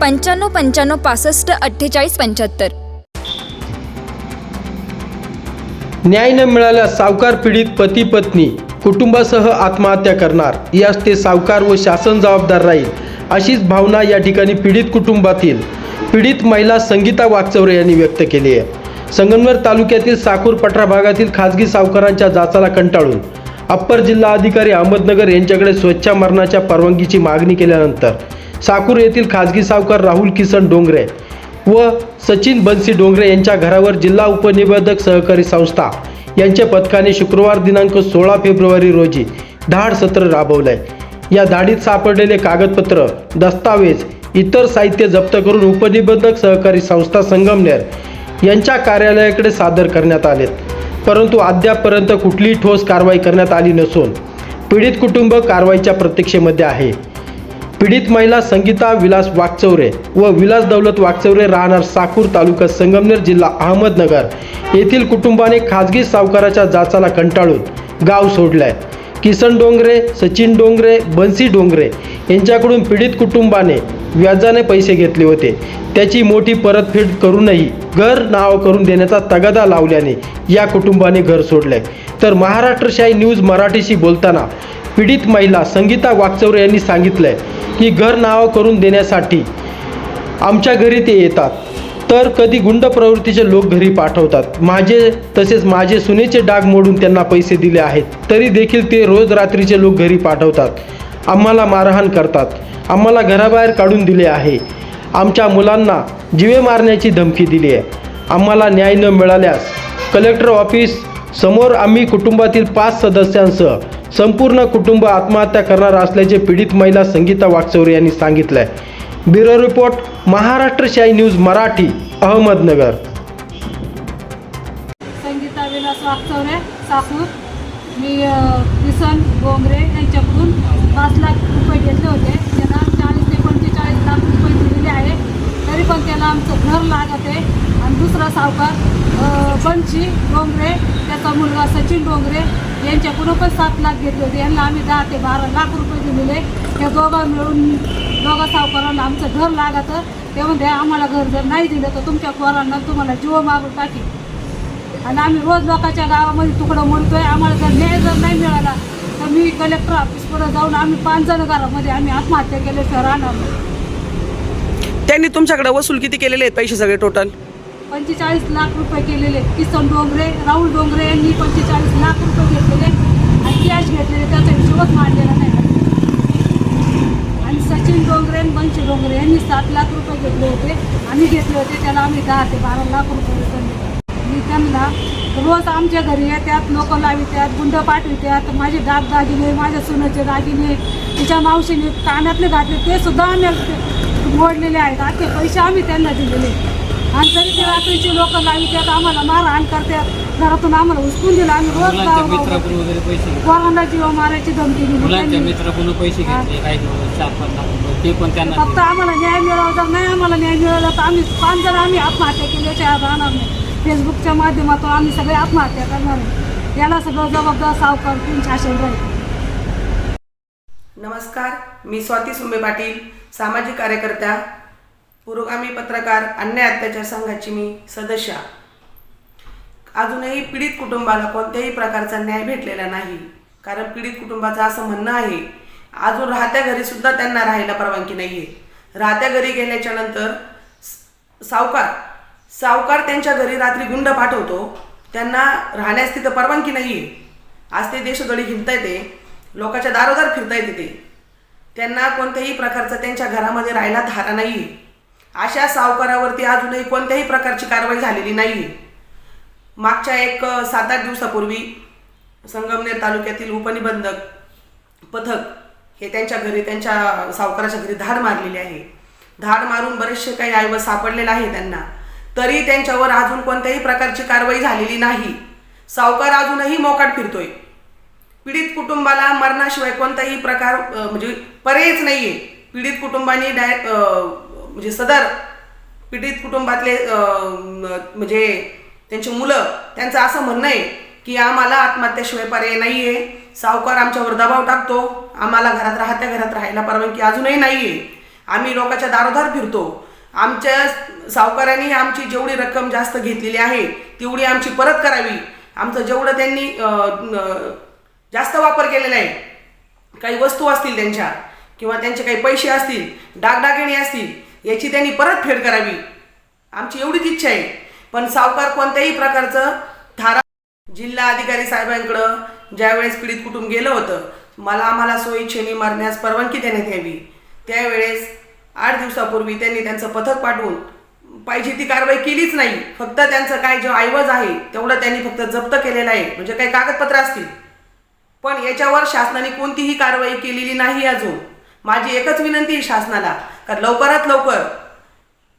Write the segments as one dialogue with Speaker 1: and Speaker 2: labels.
Speaker 1: पंच्याण्णव पंच्याण्णव पासष्ट अठ्ठेचाळीस पंच्याहत्तर.
Speaker 2: न्याय न मिळाल्यास सावकार पीडित पती पत्नी कुटुंबासह आत्महत्या करणार. यास ते सावकार व शासन जबाबदार राहील अशीच भावना या ठिकाणी पीडित कुटुंबातील पीडित महिला संगीता वागचौरे यांनी व्यक्त केली आहे. संगमनेर तालुक्यातील साकूर पठरा भागातील खाजगी सावकारांच्या जाचाला कंटाळून अप्पर जिल्हा अधिकारी अहमदनगर यांच्याकडे स्वच्छ मरणाच्या परवानगीची मागणी केल्यानंतर साकूर येथील खाजगी सावकार राहुल किसन डोंगरे व सचिन बन्सी डोंगरे यांच्या घरावर जिल्हा उपनिबंधक सहकारी संस्था यांच्या पथकाने शुक्रवार दिनांक सोळा फेब्रुवारी रोजी धाड सत्र राबवलंय. या धाडीत सापडलेले कागदपत्र दस्तावेज इतर साहित्य जप्त करून उपनिबंधक सहकारी संस्था संगमनेर यांच्या कार्यालयाकडे सादर करण्यात आलेत. परंतु अद्यापपर्यंत कुठलीही ठोस कारवाई करण्यात आली नसून पीडित कुटुंब कारवाईच्या प्रतीक्षेमध्ये आहे. पीडित महिला संगीता विलास वाकचौरे व विलास दौलत वाकचौरे राहणार साकूर तालुका संगमनेर जिल्हा अहमदनगर येथील कुटुंबाने खाजगी सावकाराच्या जाचाला कंटाळून गाव सोडलाय. किसन डोंगरे सचिन डोंगरे बन्सी डोंगरे यांच्याकडून पीडित कुटुंबाने व्याजाने पैसे घेतले होते. त्याची मोठी परतफेड करूनही घर नाव करून देण्याचा तगादा लावल्याने या कुटुंबाने घर सोडले तर महाराष्ट्रशाही न्यूज मराठीशी बोलताना पीडित महिला संगीता वाकचौरे यांनी सांगितलंय की घर नावं करून देण्यासाठी आमच्या घरी ते येतात. तर कधी गुंड प्रवृत्तीचे लोक घरी पाठवतात. माझे तसेच माझे सुनेचे डाग मोडून त्यांना पैसे दिले आहेत. तरी देखील ते रोज रात्रीचे लोक घरी पाठवतात. आम्हाला मारहाण करतात. आम्हाला घराबाहेर काढून दिले आहे. आमच्या मुलांना जिवे मारण्याची धमकी दिली आहे. आम्हाला न्याय न मिळाल्यास कलेक्टर ऑफिस समोर आम्ही कुटुंबातील पाच सदस्यांसह संपूर्ण कुटुंब आत्महत्या करणार असल्याचे पीडित महिला संगीता वाकचौरे यांनी सांगितलंय. Bureau report Maharashtra Shahi news Marathi Ahmednagar.
Speaker 3: Sangeeta Vilas Wakchaure सासूर मी किसन गोंगरे यांच्याकडून पाच लाख रुपये घेतले होते. त्यांना चाळीस ते पंचेचाळीस लाख रुपये दिलेले आहे. तरी पण त्याला आमचं घर लागत आहे. आणि दुसरा सावकार अ, बंशी डोंगरे त्याचा मुलगा सचिन डोंगरे यांच्याकडून पण सात लाख घेतले होते. यांना आम्ही दहा ते बारा लाख रुपये दिलेले. हे दोघं मिळून दोघा सावकारांना आमचं घर लागतं. ते म्हणते आम्हाला घर जर नाही दिलं तर तुमच्या पोरांना तुम्हाला जीव मारून टाकी. आणि आम्ही रोज लोकांच्या गावामध्ये तुकडं म्हणतोय आम्हाला जर न्याय जर नाही मिळाला तर मी कलेक्टर ऑफिसकडे जाऊन आम्ही पाच जण घरामध्ये आम्ही आत्महत्या केल्याशिवाय राहणार नाही.
Speaker 4: त्यांनी तुमच्याकडे वसूल किती केलेले आहेत पैसे सगळे टोटल
Speaker 3: पंचेचाळीस लाख रुपये केलेले किसन डोंगरे राहुल डोंगरे यांनी पंचेचाळीस लाख रुपये घेतलेले आणि कॅश घेतलेले त्याचा हिशोबच मांडलेला नाही. आणि सचिन डोंगरे आणि बंशी डोंगरे यांनी सात लाख रुपये घेतले होते. आम्ही घेतले होते. त्याला आम्ही दहा ते बारा लाख रुपये रिटर्न मी त्यांना रोज आमच्या घरी येतात लोक लावित्यात गुंड पाठवित्यात. माझे दाग दागिने माझ्या सुनाचे दागिने तिच्या मावशीने कानातले घातले ते सुद्धा आम्ही मोडलेले आहेत. आखे पैसे आम्ही त्यांना दिलेले आणि तरी ते रात्रीचे लोक लावितात आम्हाला मारहाण करतात. घरातून आम्हाला उचकून दिलं. आम्ही रोज
Speaker 5: मुलांच्या
Speaker 3: गाव-
Speaker 5: मित्राकडून वगैरे पैसे घेतले.
Speaker 3: पोरांना जीव मारायची धमकी दिली.
Speaker 5: मुलांच्या
Speaker 3: त्यांनी.
Speaker 5: मित्राकडून पैसे. घेतले. काही दिवस चार पाच लाख रुपये. ते पण त्यांना
Speaker 3: फक्त आम्हाला न्याय मिळावा जर नाही आम्हाला न्याय मिळाला तर आम्ही पाच जण आम्ही आत्महत्या केल्याच्या राहणार नाही. फेसबुकच्या माध्यमातून आम्ही सगळे आत्महत्या करणार आहे. याला सगळं जबाबदार सावकार तीन शासन राहील.
Speaker 6: नमस्कार. मी स्वाती सुंबे पाटील सामाजिक कार्यकर्त्या पुरोगामी पत्रकार अन्याय अत्याचार संघाची मी सदस्य. अजूनही पीडित कुटुंबाला कोणत्याही प्रकारचा न्याय भेटलेला नाही. कारण पीडित कुटुंबाचं असं म्हणणं आहे अजून राहत्या घरी सुद्धा त्यांना राहायला परवानगी नाही आहे राहत्या घरी गेल्याच्यानंतर स- सावकार सावकार त्यांच्या घरी रात्री गुंड पाठवतो त्यांना राहण्यास तिथं परवानगी नाही आहे आज ते देशगडी हिंडता येते लोकांच्या दारोदार फिरता येते ते. त्यांना कोणत्याही प्रकारचा त्यांच्या घरामध्ये राहायला धारा नाही आहे अशा सावकारावरती अजूनही कोणत्याही प्रकारची कारवाई झालेली नाही आहे मागच्या एक सात आठ दिवसापूर्वी संगमनेर तालुक्यातील उपनिबंधक पथक हे त्यांच्या घरी त्यांच्या सावकाराच्या घरी धाड मारलेली आहे. धाड मारून बरेचसे काही ऐवज सापडलेलं आहे त्यांना. तरी त्यांच्यावर अजून कोणत्याही प्रकारची कारवाई झालेली नाही. सावकार अजूनही मोकाट फिरतोय. पीडित कुटुंबाला मरणाशिवाय कोणताही प्रकार म्हणजे म्हणजे पर्यायच आहे पीडित कुटुंबाने डायरेक्ट म्हणजे सदर पीडित कुटुंबातले म्हणजे त्यांची मुलं त्यांचं असं म्हणणं आहे की आम्हाला आत्महत्याशिवाय पर्याय नाही आहे सावकार आमच्यावर दबाव टाकतो. आम्हाला घरात राहत्या घरात राहायला परवानगी अजूनही नाही आहे आम्ही लोकांच्या दारोदार फिरतो. आमच्या सावकारांनी आमची जेवढी रक्कम जास्त घेतलेली आहे तेवढी आमची परत करावी. आमचं जेवढं त्यांनी जास्त वापर केलेला आहे काही वस्तू असतील त्यांच्या किंवा त्यांचे काही पैसे असतील डागडागिणी असतील याची त्यांनी परतफेड करावी. आमची एवढीच इच्छा आहे. पण सावकार कोणत्याही प्रकारचं थारा जिल्हा अधिकारी साहेबांकडं ज्यावेळेस पीडित कुटुंब गेलं होतं मला आम्हाला सोयीच्छेने मारण्यास परवानगी देण्यात यावी. त्यावेळेस आठ दिवसापूर्वी त्यांनी त्यांचं पथक पाठवून पाहिजे ती कारवाई केलीच नाही. फक्त त्यांचं काय जो ऐवज आहे तेवढं त्यांनी फक्त जप्त केलेलं आहे. म्हणजे काही कागदपत्र असतील. पण याच्यावर शासनाने कोणतीही कारवाई केलेली नाही अजून. माझी एकच विनंती आहे शासनाला का लवकरात लवकर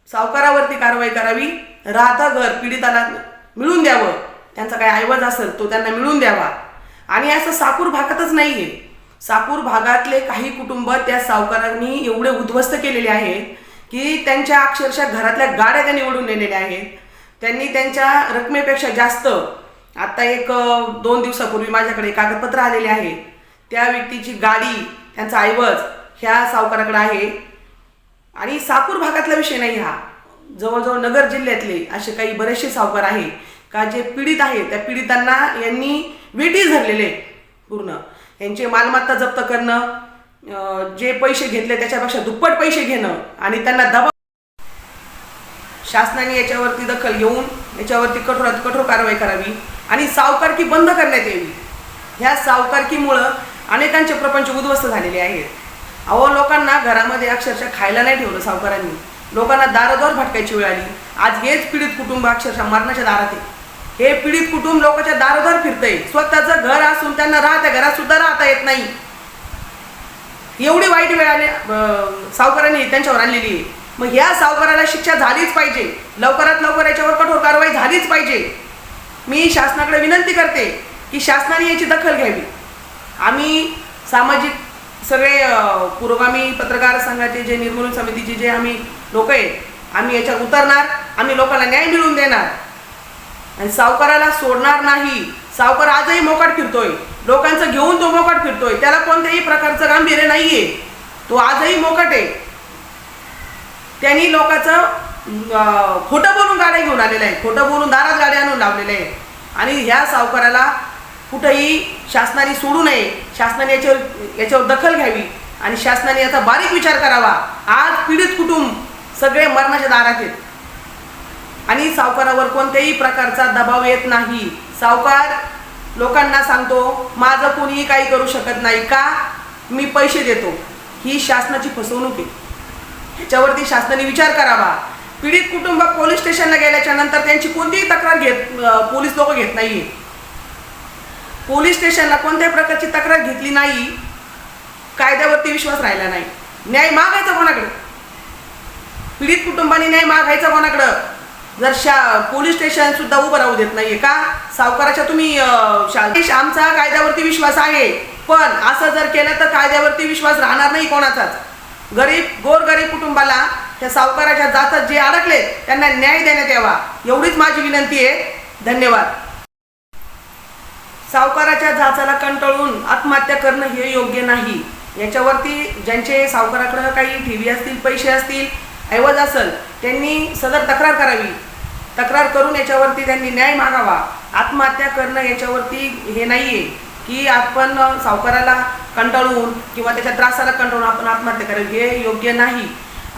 Speaker 6: सावकारावरती कारवाई करावी राहता घर पीडिताला मिळून द्यावं. त्यांचा काय ऐवज असेल तो त्यांना मिळून द्यावा. आणि असं साकूर भागातच नाही आहे साकूर भागातले काही कुटुंब त्या सावकारांनी एवढे उद्ध्वस्त केलेले आहेत की त्यांच्या अक्षरशः घरातल्या गाड्या त्यांनी ओढून नेलेल्या आहेत. त्यांनी त्यांच्या रकमेपेक्षा जास्त आत्ता एक दोन दिवसापूर्वी माझ्याकडे कागदपत्र आलेले आहे. त्या व्यक्तीची गाडी त्यांचा ऐवज ह्या सावकाराकडे आहे. आणि साकूर भागातला विषय नाही हा. जवळजवळ नगर जिल्ह्यातले असे काही बरेचसे सावकार आहे का जे पीडित आहेत त्या पीडितांना यांनी वेटी धरलेले आहे पूर्ण. यांचे मालमत्ता जप्त करणं जे पैसे घेतले त्याच्यापेक्षा दुप्पट पैसे घेणं आणि त्यांना दबाव शासनाने याच्यावरती दखल घेऊन याच्यावरती कठोरात कठोर कारवाई करावी आणि सावकारकी बंद करण्यात यावी. ह्या सावकारकीमुळं अनेकांचे प्रपंच उद्ध्वस्त झालेले आहेत. अहो लोकांना घरामध्ये अक्षरशः खायला नाही ठेवलं सावकारांनी. लोकांना दारोदार भटकायची वेळ आली. आज हेच पीडित कुटुंब अक्षरशः मरणाच्या दारात आहे. हे पीडित कुटुंब लोकांच्या दारोदार फिरतंय. स्वतःचं घर असून त्यांना राहत्या घरात सुद्धा राहता येत नाही. एवढी वाईट वेळ आली सावकारांनी त्यांच्यावर आणलेली आहे. मग ह्या सावकाराला शिक्षा झालीच पाहिजे. लवकरात लवकर याच्यावर कठोर कारवाई झालीच पाहिजे. मी शासनाकडे विनंती करते की शासनाने याची दखल घ्यावी. आम्ही सामाजिक सगळे पुरोगामी पत्रकार संघाचे जे निर्मूलन समितीचे जे आम्ही लोक आहेत आम्ही याच्यात उतरणार आम्ही लोकांना न्याय मिळवून देणार. आणि सावकाराला सोडणार नाही. सावकार आजही मोकाट फिरतोय. लोकांचं घेऊन तो मोकाट फिरतोय. त्याला कोणत्याही प्रकारचं गांभीर्य नाहीये. तो आजही मोकाट आहे. त्यांनी लोकांचं खोटं बोलून गाड्या घेऊन आलेल्या आहे खोटं बोलून दारात गाड्या आणून लावलेल्या आहे आणि ह्या सावकाराला कुठंही शासनाने सोडू नये. शासनाने याच्यावर याच्यावर दखल घ्यावी आणि शासनाने याचा बारीक विचार करावा. आज पीडित कुटुंब सगळे मरणाच्या दारात आहेत. आणि सावकारावर कोणत्याही प्रकारचा दबाव येत नाही. सावकार लोकांना सांगतो माझं कोणीही काही करू शकत नाही का? मी पैसे देतो. ही शासनाची फसवणूक आहे. ह्याच्यावरती शासनाने विचार करावा. पीडित कुटुंब पोलीस स्टेशनला गेल्याच्यानंतर त्यांची कोणतीही तक्रार घेत पोलीस लोक घेत नाही पोलीस स्टेशनला कोणत्याही प्रकारची तक्रार घेतली नाही. कायद्यावरती विश्वास राहिला नाही. न्याय मागायचा कोणाकडे? पीडित कुटुंबाने न्याय मागायचा कोणाकडं? जर शा पोलीस स्टेशन सुद्धा उभं राहू देत नाहीये का? सावकाराच्या तुम्ही आमचा कायद्यावरती विश्वास आहे. पण असं जर केलं तर कायद्यावरती विश्वास राहणार नाही कोणाचाच. गरीब गोरगरीब कुटुंबाला त्या सावकाराच्या जातात जे अडकले त्यांना न्याय देण्यात यावा. एवढीच माझी विनंती आहे. धन्यवाद. सावकाराच्या जाचाला कंटाळून आत्महत्या करणं हे योग्य नाही. याच्यावरती ज्यांचे सावकाराकडं काही ठेवी असतील पैसे असतील ऐवज असेल त्यांनी सदर तक्रार करावी. तक्रार करून याच्यावरती त्यांनी न्याय मागावा. आत्महत्या करणं याच्यावरती हे नाही आहे की आपण सावकाराला कंटाळून किंवा त्याच्या त्रासाला कंटाळून आपण आत्महत्या करावी. हे योग्य नाही.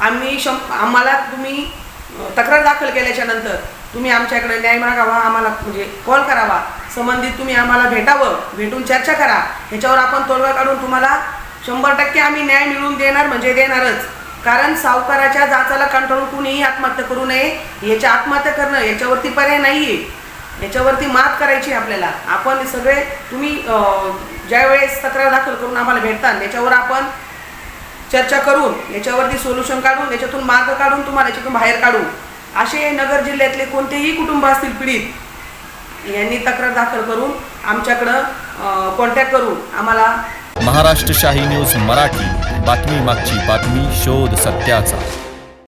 Speaker 6: आम्ही शं आम्हाला तुम्ही तक्रार दाखल केल्याच्यानंतर तुम्ही आमच्याकडे न्याय मागावा आम्हाला म्हणजे कॉल करावा. संबंधित तुम्ही आम्हाला भेटावं भेटून चर्चा करा. ह्याच्यावर आपण तोडगा काढून तुम्हाला शंभर टक्के आम्ही न्याय मिळवून देणार म्हणजे देणारच. कारण सावकाराच्या जाचाला कंटाळून कुणीही आत्महत्या करू नये. याच्या आत्महत्या करणं याच्यावरती पर्याय नाही आहे याच्यावरती मात करायची आहे आपल्याला. आपण सगळे तुम्ही ज्यावेळेस तक्रार दाखल करून आम्हाला भेटतात याच्यावर आपण चर्चा करून याच्यावरती सोल्युशन काढून याच्यातून मार्ग काढून तुम्हाला याच्यातून बाहेर काढू. असे नगर जिल्ह्यातले कोणतेही कुटुंब असतील पीडित यांनी तक्रार दाखल करून आमच्याकडं कॉन्टॅक्ट करून आम्हाला
Speaker 7: महाराष्ट्र शाही न्यूज मराठी. बातमी मागची बातमी शोध सत्याचा.